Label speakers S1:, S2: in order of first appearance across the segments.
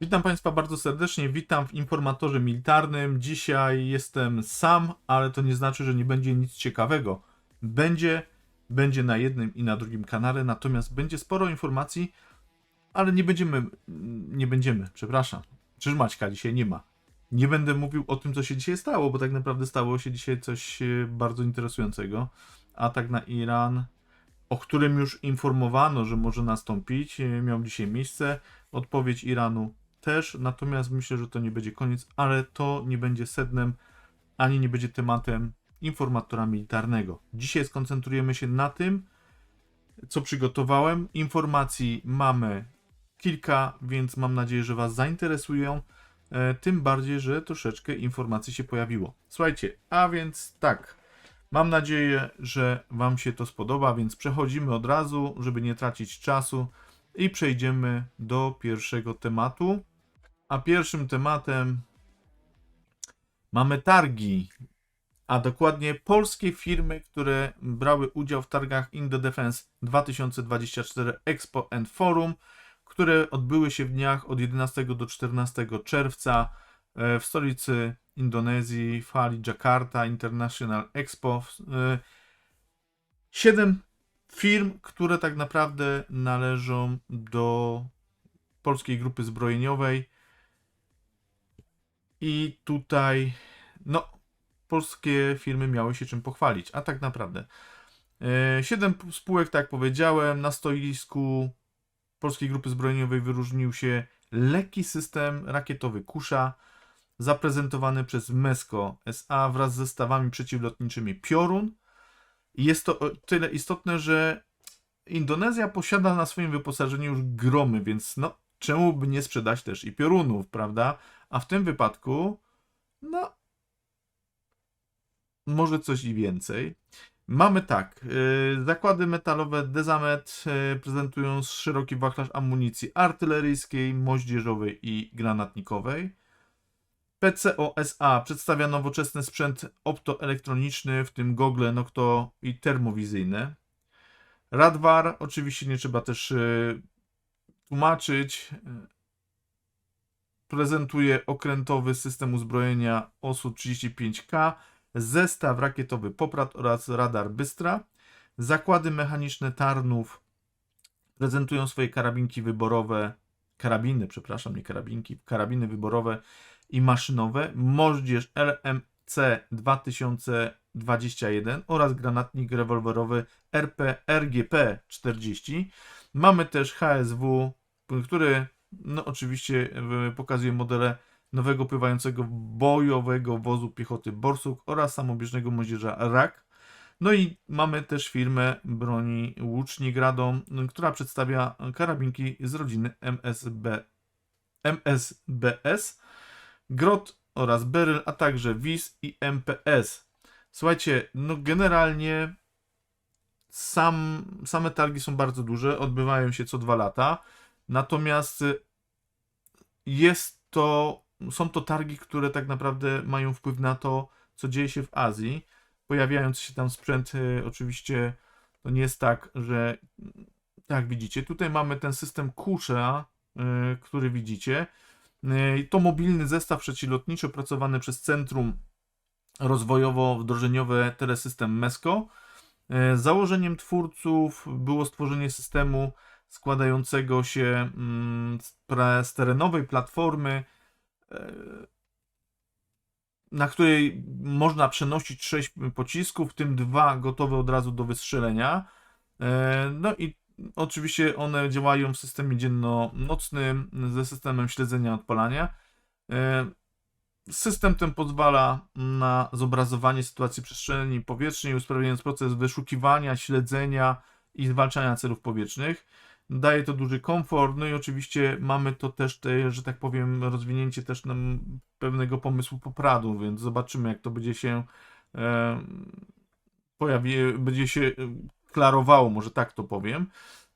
S1: Witam Państwa bardzo serdecznie, witam w informatorze militarnym. Dzisiaj jestem sam, ale to nie znaczy, że nie będzie nic ciekawego. Będzie, będzie na jednym i na drugim kanale, natomiast będzie sporo informacji, ale nie będziemy, nie będziemy, przepraszam. Czyż Maćka dzisiaj nie ma. Nie będę mówił o tym, co się dzisiaj stało, bo tak naprawdę stało się dzisiaj coś e, bardzo interesującego. Atak na Iran, o którym już informowano, że może nastąpić, e, miał dzisiaj miejsce. Odpowiedź Iranu też, natomiast myślę, że to nie będzie koniec, ale to nie będzie sednem, ani nie będzie tematem informatora militarnego. Dzisiaj skoncentrujemy się na tym, co przygotowałem. Informacji mamy kilka, więc mam nadzieję, że Was zainteresują. E, Tym bardziej, że troszeczkę informacji się pojawiło. Słuchajcie, a więc tak. Mam nadzieję, że Wam się to spodoba, więc przechodzimy od razu, żeby nie tracić czasu i przejdziemy do pierwszego tematu. A pierwszym tematem mamy targi, a dokładnie polskie firmy, które brały udział w targach Indo Defense 2024 Expo and Forum, które odbyły się w dniach od 11 do 14 czerwca e, w stolicy Indonezji, w hali Jakarta International Expo. E, Siedem firm, które tak naprawdę należą do polskiej grupy zbrojeniowej. I tutaj, no, polskie firmy miały się czym pochwalić, a tak naprawdę. e, Siedem spółek, tak jak powiedziałem, na stoisku polskiej grupy zbrojeniowej wyróżnił się lekki system rakietowy Kusza, zaprezentowany przez MESCO SA wraz z zestawami przeciwlotniczymi Piorun. Jest to tyle istotne, że Indonezja posiada na swoim wyposażeniu już gromy, więc no, czemu by nie sprzedać też i piorunów, prawda? A w tym wypadku, no, może coś i więcej. Mamy tak, yy, zakłady metalowe Dezamet yy, prezentują szeroki wachlarz amunicji artyleryjskiej, moździerzowej i granatnikowej. PCOSA przedstawia nowoczesny sprzęt optoelektroniczny, w tym gogle nokto i termowizyjne. Radwar, oczywiście nie trzeba też yy, tłumaczyć, prezentuje okrętowy system uzbrojenia OSU-35K, zestaw rakietowy Poprad oraz radar Bystra. Zakłady mechaniczne Tarnów prezentują swoje karabinki wyborowe, karabiny, przepraszam, nie karabinki, karabiny wyborowe i maszynowe. Moździerz LMC 2021 oraz granatnik rewolwerowy RP RGP 40. Mamy też HSW, który no oczywiście y, pokazuje modele nowego pływającego bojowego wozu piechoty Borsuk oraz samobieżnego moździerza RAK. No i mamy też firmę broni Łucznik Radom, która przedstawia karabinki z rodziny MSB, MSBS, Grot oraz Beryl, a także WIS i MPS. Słuchajcie, no generalnie sam, same targi są bardzo duże, odbywają się co dwa lata, natomiast jest to są to targi, które tak naprawdę mają wpływ na to, co dzieje się w Azji. Pojawiając się tam sprzęt, y, oczywiście to nie jest tak, że tak widzicie, tutaj mamy ten system Kusha, y, który widzicie. Y, To mobilny zestaw przeciwlotniczy opracowany przez Centrum Rozwojowo-Wdrożeniowe Telesystem MESCO. Założeniem twórców było stworzenie systemu składającego się mm, z terenowej platformy, na której można przenosić 6 pocisków, w tym dwa gotowe od razu do wystrzelenia. E, No i oczywiście one działają w systemie dzienno-nocnym ze systemem śledzenia odpalania. E, System ten pozwala na zobrazowanie sytuacji przestrzeni powietrznej, usprawniając proces wyszukiwania, śledzenia i zwalczania celów powietrznych. Daje to duży komfort, no i oczywiście mamy to też, te, że tak powiem, rozwinięcie też nam pewnego pomysłu popradu, więc zobaczymy, jak to będzie się e, pojawi, będzie się e, klarowało, może tak to powiem.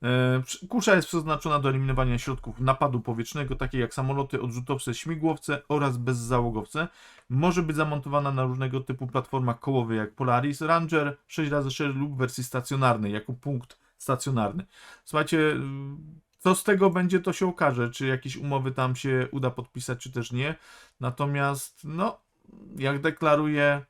S1: E, Kusza jest przeznaczona do eliminowania środków napadu powietrznego, takie jak samoloty, odrzutowce, śmigłowce oraz bezzałogowce. Może być zamontowana na różnego typu platformach kołowych, jak Polaris Ranger 6x6 lub wersji stacjonarnej, jako punkt stacjonarny. Słuchajcie, Co z tego będzie, to się okaże, czy jakieś umowy tam się uda podpisać, czy też nie. Natomiast, no, jak deklaruje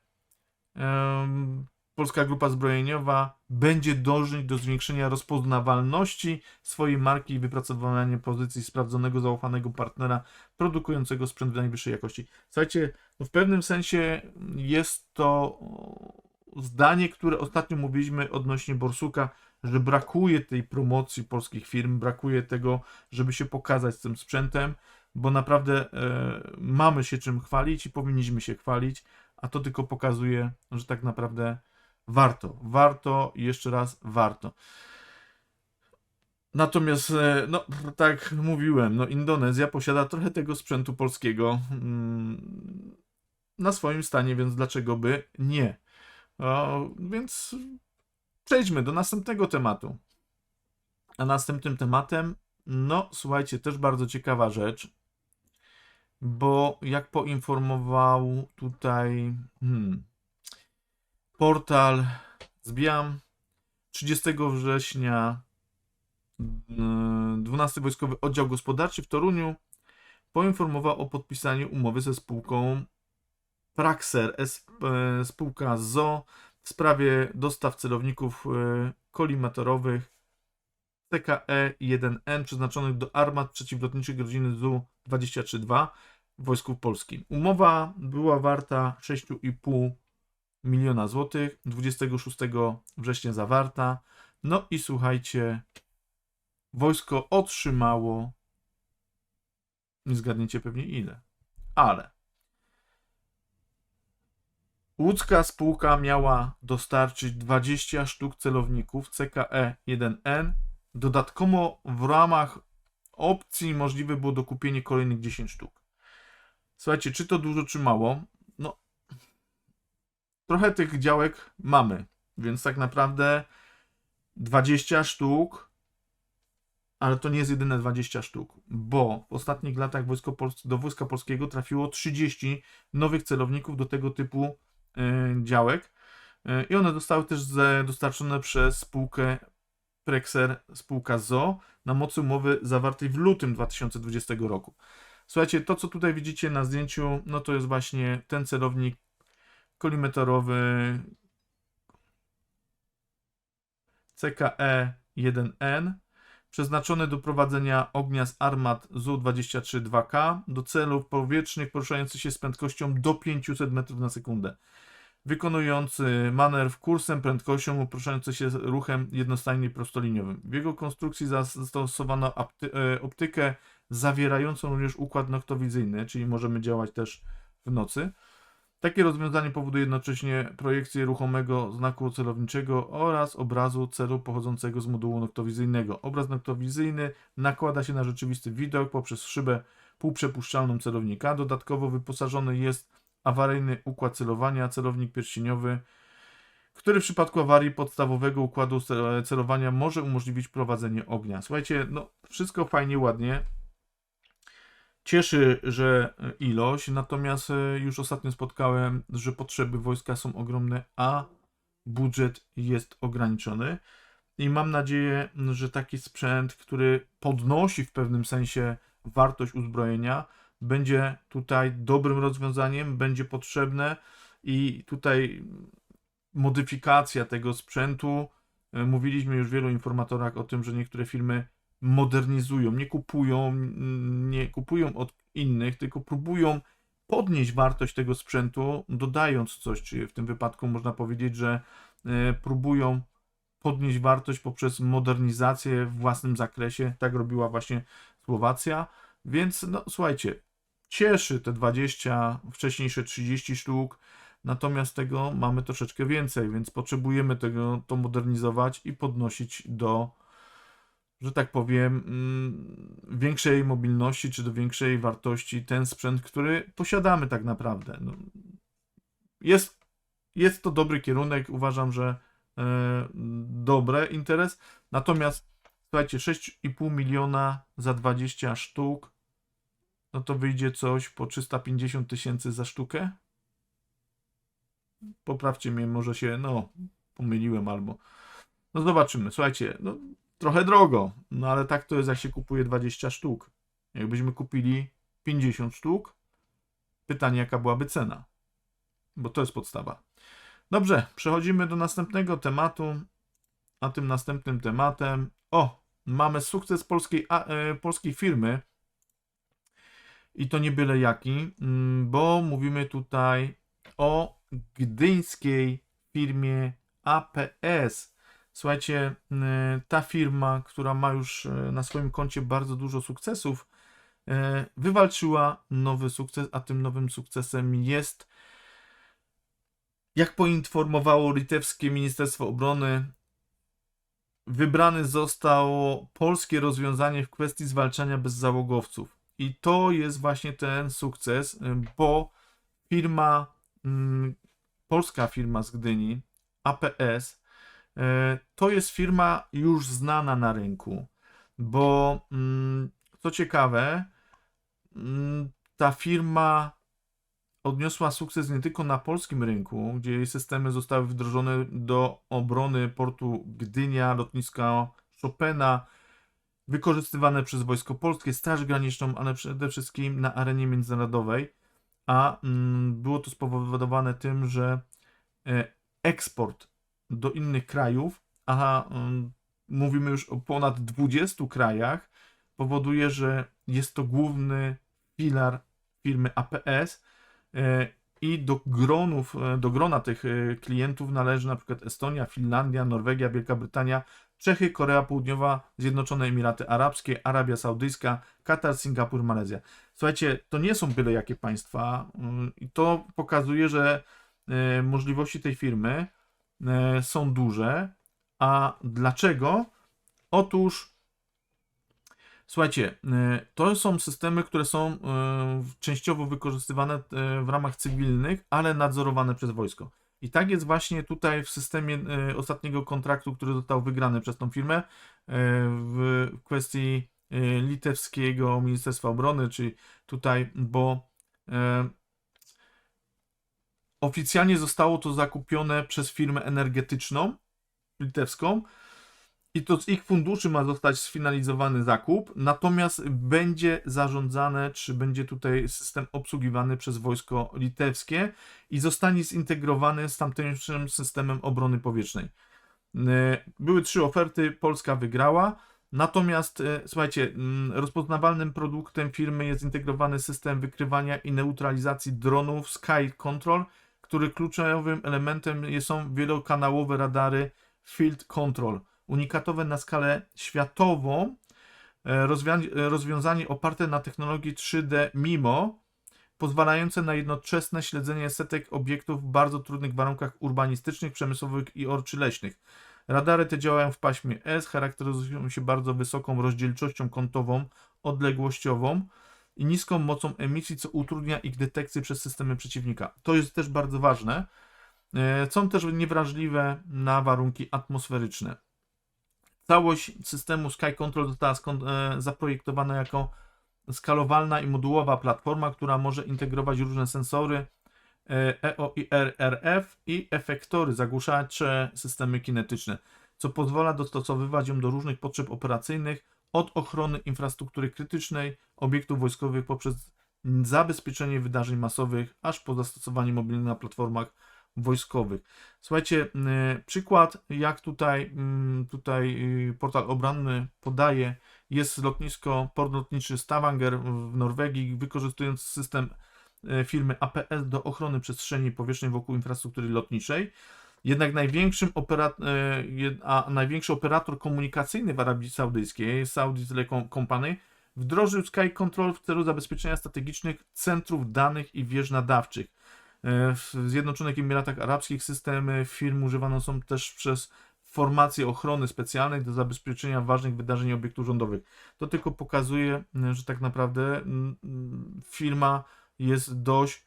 S1: em, Polska Grupa Zbrojeniowa, będzie dążyć do zwiększenia rozpoznawalności swojej marki i wypracowania pozycji sprawdzonego, zaufanego partnera produkującego sprzęt najwyższej jakości. Słuchajcie, no w pewnym sensie jest to zdanie, które ostatnio mówiliśmy odnośnie Borsuka, że brakuje tej promocji polskich firm, brakuje tego, żeby się pokazać z tym sprzętem, bo naprawdę e, mamy się czym chwalić i powinniśmy się chwalić, a to tylko pokazuje, że tak naprawdę warto, warto i jeszcze raz warto. Natomiast, e, no, tak mówiłem, no, Indonezja posiada trochę tego sprzętu polskiego mm, na swoim stanie, więc dlaczego by nie? O, więc przejdźmy do następnego tematu. A następnym tematem, no słuchajcie, też bardzo ciekawa rzecz, bo jak poinformował tutaj hmm, portal Zbiam 30 września mm, 12 Wojskowy Oddział Gospodarczy w Toruniu poinformował o podpisaniu umowy ze spółką Praxer, e, spółka ZO w sprawie dostaw celowników e, kolimatorowych TKE-1N przeznaczonych do armat przeciwlotniczych rodziny ZU-23-2 w Wojsku Polskim. Umowa była warta 6,5 miliona złotych, 26 września zawarta. No i słuchajcie, wojsko otrzymało, nie zgadniecie pewnie ile, ale Łódzka spółka miała dostarczyć 20 sztuk celowników CKE-1N. Dodatkowo w ramach opcji możliwe było dokupienie kolejnych 10 sztuk. Słuchajcie, czy to dużo, czy mało? No, trochę tych działek mamy, więc tak naprawdę 20 sztuk, ale to nie jest jedyne 20 sztuk, bo w ostatnich latach wojsko do Wojska Polskiego trafiło 30 nowych celowników do tego typu działek E, i one zostały też dostarczone przez spółkę Prexer, spółka ZO na mocy umowy zawartej w lutym 2020 roku. Słuchajcie, to co tutaj widzicie na zdjęciu, no to jest właśnie ten celownik kolimeterowy CKE-1N przeznaczony do prowadzenia ognia z armat ZU-23-2K do celów powietrznych poruszających się z prędkością do 500 metrów na sekundę. Wykonujący manewr kursem, prędkością, poruszający się ruchem jednostajnie prostoliniowym. W jego konstrukcji zastosowano e, optykę zawierającą również układ noktowizyjny, czyli możemy działać też w nocy. Takie rozwiązanie powoduje jednocześnie projekcję ruchomego znaku celowniczego oraz obrazu celu pochodzącego z modułu noktowizyjnego. Obraz noktowizyjny nakłada się na rzeczywisty widok poprzez szybę półprzepuszczalną celownika. Dodatkowo wyposażony jest awaryjny układ celowania, celownik pierścieniowy, który w przypadku awarii podstawowego układu cel- celowania może umożliwić prowadzenie ognia. Słuchajcie, no wszystko fajnie, ładnie. Cieszy, że ilość, natomiast e, już ostatnio spotkałem, że potrzeby wojska są ogromne, a budżet jest ograniczony. I mam nadzieję, że taki sprzęt, który podnosi w pewnym sensie wartość uzbrojenia, będzie tutaj dobrym rozwiązaniem, będzie potrzebne i tutaj modyfikacja tego sprzętu. e, Mówiliśmy już w wielu informatorach o tym, że niektóre firmy modernizują, nie kupują, nie kupują od innych, tylko próbują podnieść wartość tego sprzętu, dodając coś, czyli w tym wypadku można powiedzieć, że e, próbują podnieść wartość poprzez modernizację w własnym zakresie. Tak robiła właśnie Słowacja. Więc no słuchajcie, cieszy te 20, wcześniejsze 30 sztuk, natomiast tego mamy troszeczkę więcej, więc potrzebujemy tego to modernizować i podnosić do, że tak powiem, mm, większej mobilności czy do większej wartości ten sprzęt, który posiadamy tak naprawdę. No, jest, jest to dobry kierunek, uważam, że e, dobre interes, natomiast słuchajcie, 6,5 miliona za 20 sztuk, no to wyjdzie coś po 350 tysięcy za sztukę. Poprawcie mnie, może się, no, pomyliłem albo. No zobaczymy. Słuchajcie, no, trochę drogo, no ale tak to jest, jak się kupuje 20 sztuk. Jakbyśmy kupili 50 sztuk, pytanie, jaka byłaby cena, bo to jest podstawa. Dobrze, przechodzimy do następnego tematu, a tym następnym tematem, o, mamy sukces polskiej, a, e, polskiej firmy i to nie byle jaki, mm, bo mówimy tutaj o gdyńskiej firmie APS. Słuchajcie, mm, ta firma, która ma już e, na swoim koncie bardzo dużo sukcesów, e, wywalczyła nowy sukces, a tym nowym sukcesem jest, jak poinformowało litewskie Ministerstwo Obrony, wybrane zostało polskie rozwiązanie w kwestii zwalczania bezzałogowców. I to jest właśnie ten sukces, y, bo firma, mm, polska firma z Gdyni, APS, y, to jest firma już znana na rynku, bo mm, co ciekawe, mm, ta firma odniosła sukces nie tylko na polskim rynku, gdzie jej systemy zostały wdrożone do obrony portu Gdynia, lotniska Chopina, wykorzystywane przez Wojsko Polskie, Straż Graniczną, ale przede wszystkim na arenie międzynarodowej, a mm, było to spowodowane tym, że e, eksport do innych krajów, a mm, mówimy już o ponad 20 krajach, powoduje, że jest to główny filar firmy APS e, i do gronów, e, do grona tych klientów należy na przykład Estonia, Finlandia, Norwegia, Wielka Brytania, Czechy, Korea Południowa, Zjednoczone Emiraty Arabskie, Arabia Saudyjska, Katar, Singapur, Malezja. Słuchajcie, to nie są byle jakie państwa mm, i to pokazuje, że e, możliwości tej firmy e, są duże. A dlaczego? Otóż Słuchajcie, e, to są systemy, które są częściowo wykorzystywane w ramach cywilnych, ale nadzorowane przez wojsko. I tak jest właśnie tutaj w systemie e, ostatniego kontraktu, który został wygrany przez tą firmę e, w kwestii e, litewskiego Ministerstwa Obrony, czyli tutaj, bo oficjalnie zostało to zakupione przez firmę energetyczną litewską, i to z ich funduszy ma zostać sfinalizowany zakup, natomiast będzie zarządzane, czy będzie tutaj system obsługiwany przez wojsko litewskie i zostanie zintegrowany z tamtejszym systemem obrony powietrznej. E, były trzy oferty, Polska wygrała. Natomiast, e, słuchajcie, rozpoznawalnym produktem firmy jest zintegrowany system wykrywania i neutralizacji dronów Sky Control, który kluczowym elementem są wielokanałowe radary Field Control unikatowe na skalę światową e, rozwiązanie oparte na technologii 3D MIMO, pozwalające na jednoczesne śledzenie setek obiektów w bardzo trudnych warunkach urbanistycznych, przemysłowych i orczy leśnych. Radary te działają w paśmie S, charakteryzują się bardzo wysoką rozdzielczością kątową, odległościową i niską mocą emisji, co utrudnia ich detekcję przez systemy przeciwnika. To jest też bardzo ważne. E, są też niewrażliwe na warunki atmosferyczne. Całość systemu Sky Control została e, zaprojektowana jako skalowalna i modułowa platforma, która może integrować różne sensory EO i RF i efektory, zagłuszacze, systemy kinetyczne, co pozwala dostosowywać ją do różnych potrzeb operacyjnych, od ochrony infrastruktury krytycznej, obiektów wojskowych poprzez zabezpieczenie wydarzeń masowych, aż po zastosowanie mobilnych na platformach wojskowych. Słuchajcie, y, przykład, jak tutaj, mm, tutaj y, portal obronny podaje, jest lotnisko, port lotniczy Stavanger w Norwegii, wykorzystując system y, firmy APS do ochrony przestrzeni powietrznej wokół infrastruktury lotniczej. Jednak największym operat a największy operator komunikacyjny w Arabii Saudyjskiej, Saudi Telecom Company, wdrożył Sky Control w celu zabezpieczenia strategicznych centrów danych i wież nadawczych. E, w Zjednoczonych Emiratach Arabskich systemy firm używane są też przez formacje ochrony specjalnej do zabezpieczenia ważnych wydarzeń i obiektów rządowych. To tylko pokazuje, że tak naprawdę firma jest dość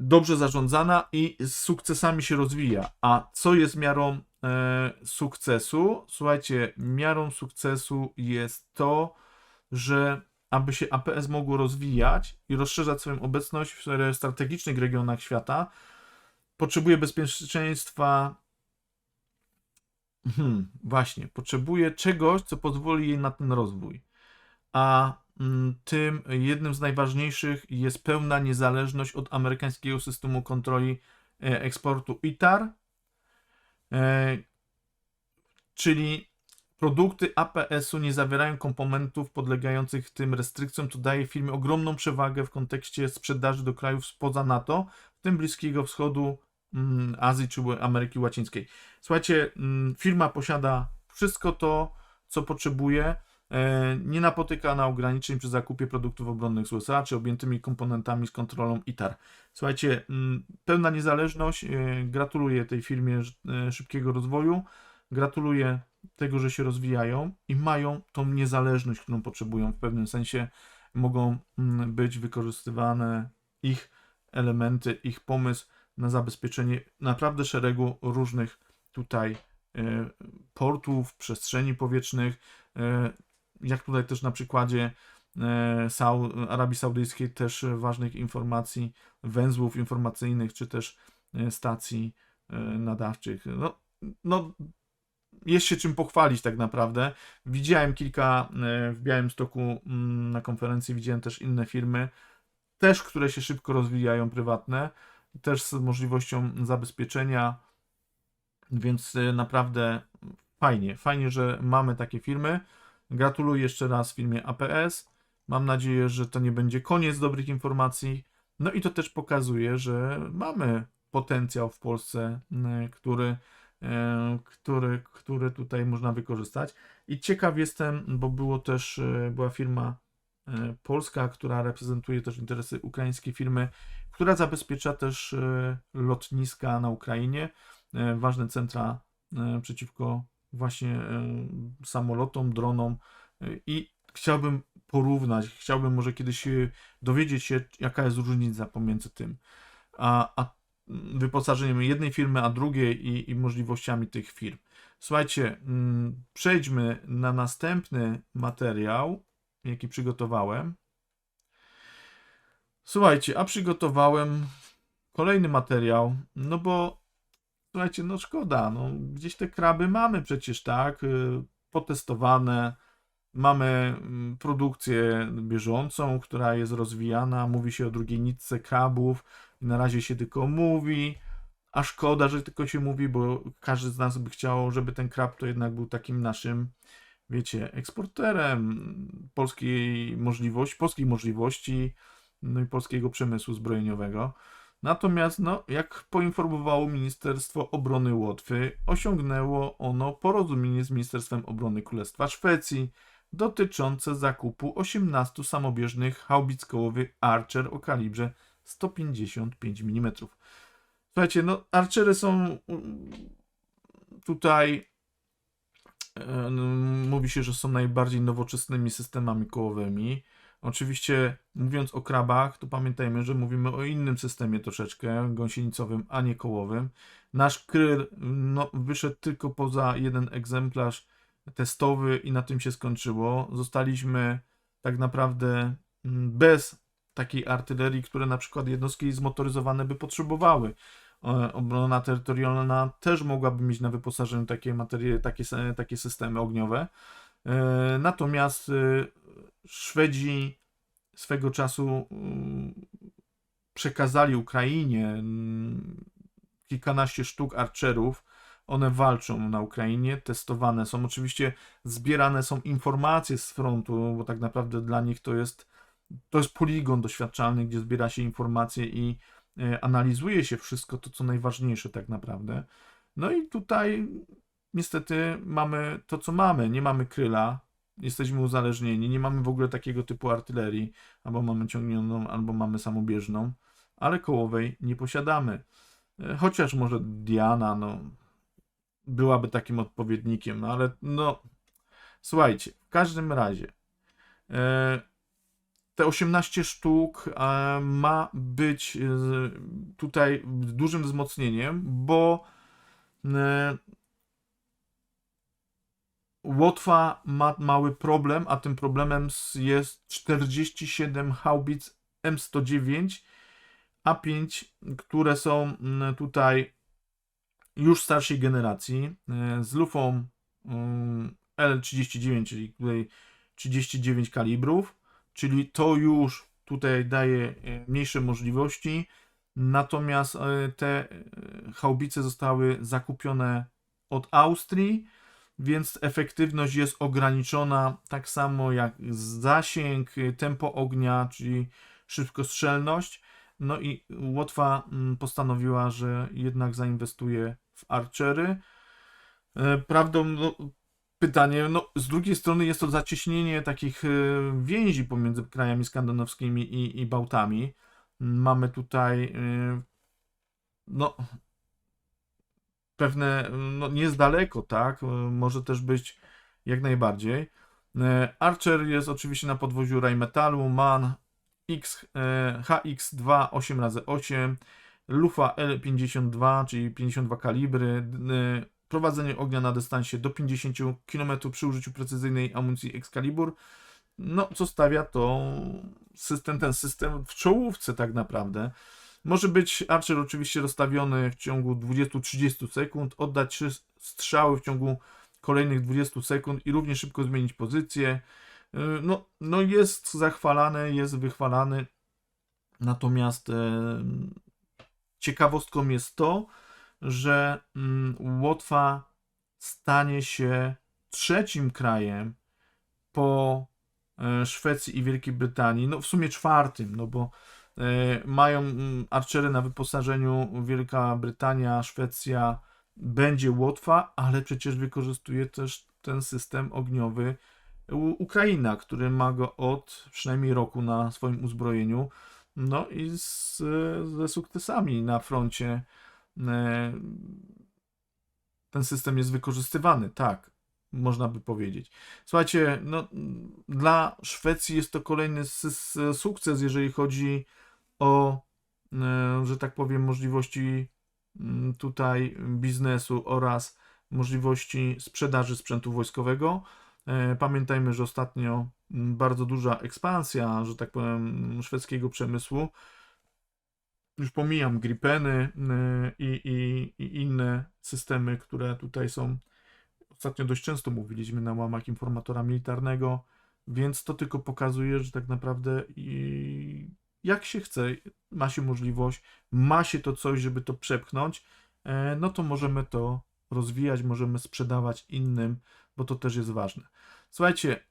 S1: dobrze zarządzana i z sukcesami się rozwija. A co jest miarą e, sukcesu? Słuchajcie, miarą sukcesu jest to, że aby się APS mogło rozwijać i rozszerzać swoją obecność w strategicznych regionach świata, potrzebuje bezpieczeństwa hmm, właśnie, potrzebuje czegoś, co pozwoli jej na ten rozwój. A tym jednym z najważniejszych jest pełna niezależność od amerykańskiego systemu kontroli e, eksportu ITAR, e, czyli produkty APS-u nie zawierają komponentów podlegających tym restrykcjom, to daje firmie ogromną przewagę w kontekście sprzedaży do krajów spoza NATO, w tym Bliskiego Wschodu, mm, Azji czy Ameryki Łacińskiej. Słuchajcie, mm, firma posiada wszystko to, co potrzebuje, nie napotyka na ograniczeń przy zakupie produktów obronnych z USA, czy objętymi komponentami z kontrolą ITAR. Słuchajcie, mm, pełna niezależność, e, gratuluję tej firmie e, szybkiego rozwoju, gratuluję tego, że się rozwijają i mają tą niezależność, którą potrzebują. W pewnym sensie mogą mm, być wykorzystywane ich elementy, ich pomysł na zabezpieczenie naprawdę szeregu różnych tutaj e, portów, przestrzeni powietrznych, e, jak tutaj też na przykładzie e, Arabii Saudyjskiej też ważnych informacji, węzłów informacyjnych, czy też stacji nadawczych. No, no jest się czym pochwalić tak naprawdę. Widziałem kilka w Białymstoku mm, na konferencji, widziałem też inne firmy, też które się szybko rozwijają, prywatne, też z możliwością zabezpieczenia, więc naprawdę fajnie, fajnie, że mamy takie firmy. Gratuluję jeszcze raz firmie APS. Mam nadzieję, że to nie będzie koniec dobrych informacji. No i to też pokazuje, że mamy potencjał w Polsce, y, który, y, który, który tutaj można wykorzystać. I ciekaw jestem, bo było też, była firma polska, która reprezentuje też interesy ukraińskiej firmy, która zabezpiecza też lotniska na Ukrainie. E, ważne centra e, przeciwko właśnie e, samolotom, dronom i chciałbym porównać, chciałbym może kiedyś dowiedzieć się, jaka jest różnica pomiędzy tym, a, a wyposażeniem jednej firmy, a drugiej i, i możliwościami tych firm. Słuchajcie, mm, przejdźmy na następny materiał, jaki przygotowałem. Słuchajcie, a przygotowałem kolejny materiał, no bo słuchajcie, no szkoda, no gdzieś te kraby mamy przecież, tak, y, potestowane, mamy mm, produkcję bieżącą, która jest rozwijana, mówi się o drugiej nitce krabów, na razie się tylko mówi, a szkoda, że tylko się mówi, bo każdy z nas by chciał, żeby ten krab to jednak był takim naszym, wiecie, eksporterem polskiej możliwości, polskiej możliwości, no i polskiego przemysłu zbrojeniowego. Natomiast, no, jak poinformowało Ministerstwo Obrony Łotwy, osiągnęło ono porozumienie z Ministerstwem Obrony Królestwa Szwecji dotyczące zakupu 18 samobieżnych haubic kołowych Archer o kalibrze 155 mm. Słuchajcie, no, Archery są mm, tutaj e, mówi się, że są najbardziej nowoczesnymi systemami kołowymi. Oczywiście mówiąc o krabach, to pamiętajmy, że mówimy o innym systemie troszeczkę, gąsienicowym, a nie kołowym. Nasz kryl no, wyszedł tylko poza jeden egzemplarz testowy i na tym się skończyło. Zostaliśmy tak naprawdę mm, bez takiej artylerii, które na przykład jednostki zmotoryzowane by potrzebowały. Obrona terytorialna też mogłaby mieć na wyposażeniu takie materie, takie, takie systemy ogniowe. E, natomiast e, Szwedzi swego czasu mm, przekazali Ukrainie mm, kilkanaście sztuk archerów. One walczą na Ukrainie, testowane są. Oczywiście zbierane są informacje z frontu, bo tak naprawdę dla nich to jest, to jest poligon doświadczalny, gdzie zbiera się informacje i e, analizuje się wszystko to, co najważniejsze tak naprawdę. No i tutaj niestety mamy to, co mamy. Nie mamy kryla, jesteśmy uzależnieni, nie mamy w ogóle takiego typu artylerii, albo mamy ciągnioną, albo mamy samobieżną, ale kołowej nie posiadamy. E, chociaż może Diana, no, byłaby takim odpowiednikiem, ale no, słuchajcie, w każdym razie e, te 18 sztuk e, ma być tutaj dużym wzmocnieniem, bo Łotwa ma mały problem, a tym problemem jest 47 haubic M109 A5, które są mm, tutaj już starszej generacji e, z lufą mm, L39, czyli tutaj 39 kalibrów, czyli to już tutaj daje e, mniejsze możliwości. Natomiast e, te haubice zostały zakupione od Austrii, więc efektywność jest ograniczona, tak samo jak zasięg, e, tempo ognia, czyli szybkostrzelność. No i Łotwa mm, postanowiła, że jednak zainwestuje w Archery. E, Prawdą, no, pytanie, no z drugiej strony jest to zacieśnienie takich e, więzi pomiędzy krajami skandynawskimi i, i Bałtami. Mamy tutaj e, no pewne, no nie jest daleko, tak? E, Może też być jak najbardziej. E, Archer jest oczywiście na podwoziu Rheinmetallu, MAN X, e, HX2 8x8, Lufa L52, czyli 52 kalibry, prowadzenie ognia na dystansie do 50 km przy użyciu precyzyjnej amunicji Excalibur. No, co stawia to system, ten system w czołówce tak naprawdę. Może być Archer oczywiście rozstawiony w ciągu 20-30 sekund, oddać strzały w ciągu kolejnych 20 sekund i równie szybko zmienić pozycję. Yy, No, no jest zachwalany, jest wychwalany. Natomiast e, ciekawostką jest to, że mm, Łotwa stanie się trzecim krajem po e, Szwecji i Wielkiej Brytanii, no w sumie czwartym, no bo mają mm, archery na wyposażeniu Wielka Brytania, Szwecja, będzie Łotwa, ale przecież wykorzystuje też ten system ogniowy Ukraina, który ma go od przynajmniej roku na swoim uzbrojeniu. No i z, ze sukcesami na froncie e, ten system jest wykorzystywany, tak, można by powiedzieć. Słuchajcie, no, dla Szwecji jest to kolejny sukces, jeżeli chodzi o, e, że tak powiem, możliwości mm, tutaj biznesu oraz możliwości sprzedaży sprzętu wojskowego. E, Pamiętajmy, że ostatnio mm, bardzo duża ekspansja, że tak powiem, szwedzkiego przemysłu. Już pomijam Gripeny y, i, i, i inne systemy, które tutaj są. Ostatnio dość często mówiliśmy na łamach informatora militarnego, więc to tylko pokazuje, że tak naprawdę i jak się chce, ma się możliwość, ma się to coś, żeby to przepchnąć, e, no to możemy to rozwijać, możemy sprzedawać innym, bo to też jest ważne. Słuchajcie,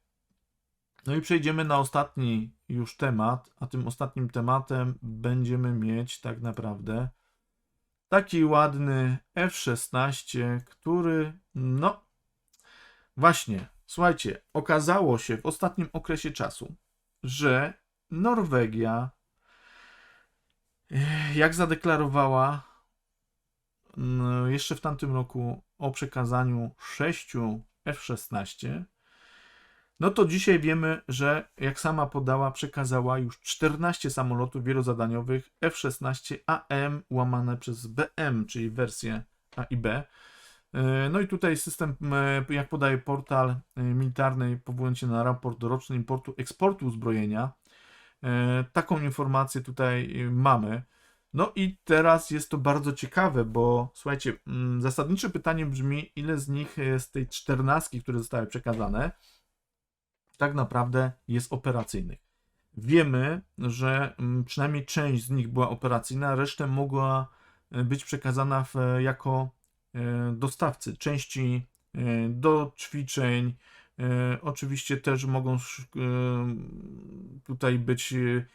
S1: no i przejdziemy na ostatni już temat, a tym ostatnim tematem będziemy mieć tak naprawdę taki ładny F-16, który, no właśnie, słuchajcie, okazało się w ostatnim okresie czasu, że Norwegia, jak zadeklarowała no, jeszcze w tamtym roku o przekazaniu 6 F-16, no to dzisiaj wiemy, że jak sama podała, przekazała już 14 samolotów wielozadaniowych F-16 AM łamane przez BM, czyli wersję A i B. E, No i tutaj system, e, jak podaje portal e, militarny, powołując się na raport roczny importu eksportu uzbrojenia, taką informację tutaj e, mamy. No i teraz jest to bardzo ciekawe, bo słuchajcie, mm, zasadnicze pytanie brzmi, ile z nich e, z tej 14, które zostały przekazane, tak naprawdę jest operacyjnych. Wiemy, że mm, przynajmniej część z nich była operacyjna, resztę mogła e, być przekazana w, jako e, dostawcy części e, do ćwiczeń. E, Oczywiście też mogą e, tutaj być e,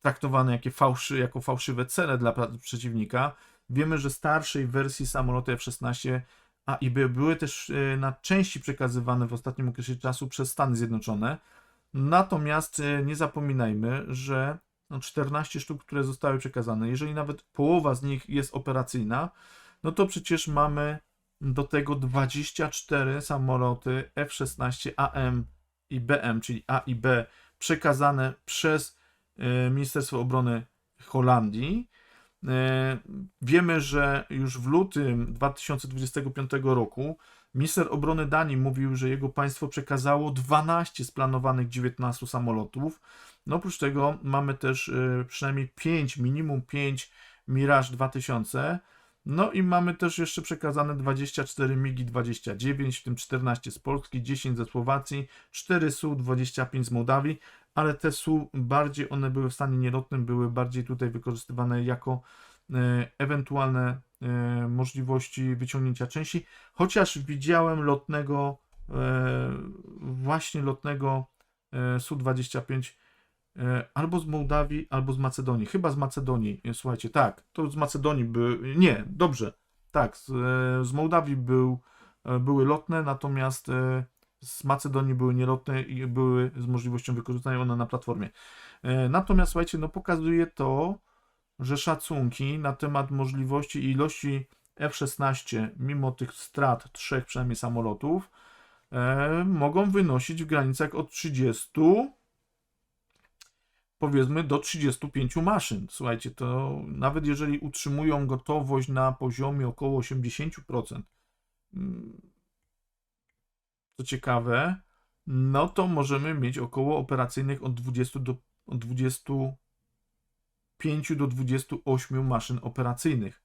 S1: traktowane jakie fałszy, jako fałszywe cele dla przeciwnika. Wiemy, że starszej wersji samoloty F-16 A i B były też na części przekazywane w ostatnim okresie czasu przez Stany Zjednoczone. Natomiast nie zapominajmy, że no 14 sztuk, które zostały przekazane, jeżeli nawet połowa z nich jest operacyjna, no to przecież mamy do tego 24 samoloty F-16 AM i BM, czyli A i B, przekazane przez e, Ministerstwo Obrony Holandii. E, Wiemy, że już w lutym 2025 roku minister obrony Danii mówił, że jego państwo przekazało 12 z planowanych 19 samolotów. No oprócz tego mamy też e, przynajmniej 5, minimum 5 Mirage 2000. No i mamy też jeszcze przekazane 24 MIGI 29, w tym 14 z Polski, 10 ze Słowacji, 4 SU, 25 z Mołdawii, ale te SU bardziej one były w stanie nielotnym, były bardziej tutaj wykorzystywane jako e, ewentualne e, możliwości wyciągnięcia części, chociaż widziałem lotnego, e, właśnie lotnego e, Su-25 e, albo z Mołdawii, albo z Macedonii. Chyba z Macedonii, e, słuchajcie, tak, to z Macedonii by, nie, dobrze, tak, z, e, z Mołdawii był, e, były lotne, natomiast e, z Macedonii były nielotne i były z możliwością wykorzystania one na platformie. E, Natomiast słuchajcie, no pokazuje to, że szacunki na temat możliwości i ilości F-16, mimo tych strat trzech przynajmniej samolotów, e, mogą wynosić w granicach od 30 powiedzmy do 35 maszyn. Słuchajcie, to nawet jeżeli utrzymują gotowość na poziomie około 80%, mm, co ciekawe, no to możemy mieć około operacyjnych od 20 do od 25 do 28 maszyn operacyjnych.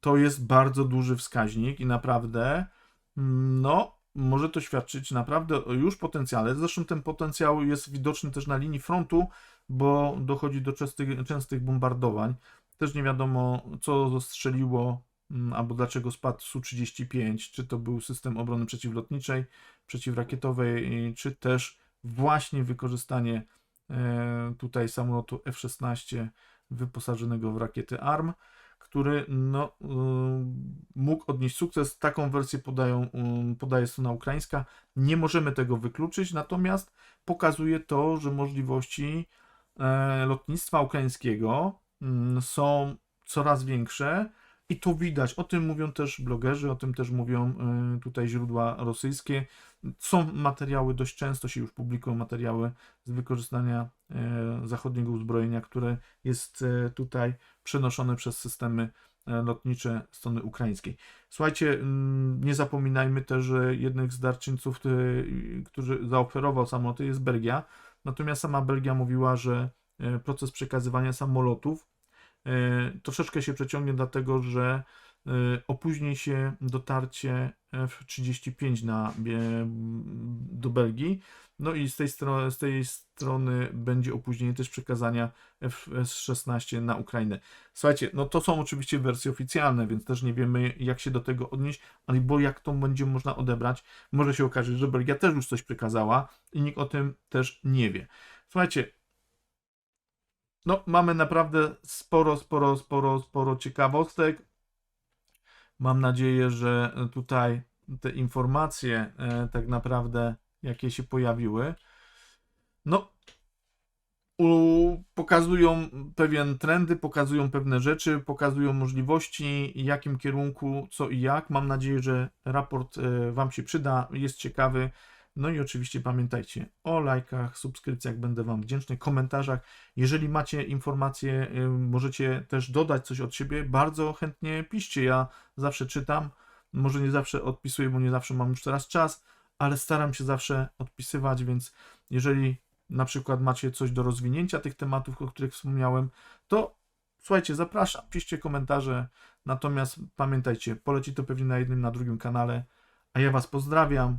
S1: To jest bardzo duży wskaźnik i naprawdę, mm, no, może to świadczyć naprawdę już potencjale. Zresztą ten potencjał jest widoczny też na linii frontu, bo dochodzi do częstych, częstych bombardowań. Też nie wiadomo, co zastrzeliło, mm, albo dlaczego spadł Su-35, czy to był system obrony przeciwlotniczej, przeciwrakietowej, czy też właśnie wykorzystanie e, tutaj samolotu F-16 wyposażonego w rakiety ARM, który no, y, mógł odnieść sukces. Taką wersję podają, y, podaje strona ukraińska. Nie możemy tego wykluczyć, natomiast pokazuje to, że możliwości lotnictwa ukraińskiego mm, są coraz większe i to widać. O tym mówią też blogerzy, o tym też mówią y, tutaj źródła rosyjskie. Są materiały, dość często się już publikują materiały z wykorzystania e, zachodniego uzbrojenia, które jest e, tutaj przenoszone przez systemy e, lotnicze strony ukraińskiej. Słuchajcie, mm, nie zapominajmy też, że jednym z darczyńców, który zaoferował samoloty jest Belgia. Natomiast sama Belgia mówiła, że e, proces przekazywania samolotów e, troszeczkę się przeciągnie, dlatego że opóźni się dotarcie F-35 na, e, do Belgii. No i z tej, strony, z tej strony będzie opóźnienie też przekazania F-16 na Ukrainę. Słuchajcie, no to są oczywiście wersje oficjalne, więc też nie wiemy jak się do tego odnieść, ale bo jak to będzie można odebrać, może się okazać, że Belgia też już coś przekazała i nikt o tym też nie wie. Słuchajcie, no mamy naprawdę sporo, sporo, sporo, sporo ciekawostek. Mam nadzieję, że tutaj te informacje e, tak naprawdę, jakie się pojawiły, no u, pokazują pewien trendy, pokazują pewne rzeczy, pokazują możliwości, jakim kierunku, co i jak. Mam nadzieję, że raport e, Wam się przyda, jest ciekawy. No i oczywiście pamiętajcie o lajkach, subskrypcjach, będę Wam wdzięczny, komentarzach. Jeżeli macie informacje, możecie też dodać coś od siebie, bardzo chętnie piszcie. Ja zawsze czytam, może nie zawsze odpisuję, bo nie zawsze mam już teraz czas, ale staram się zawsze odpisywać, więc jeżeli na przykład macie coś do rozwinięcia tych tematów, o których wspomniałem, to słuchajcie, zapraszam, piszcie komentarze. Natomiast pamiętajcie, poleci to pewnie na jednym, na drugim kanale. A ja Was pozdrawiam.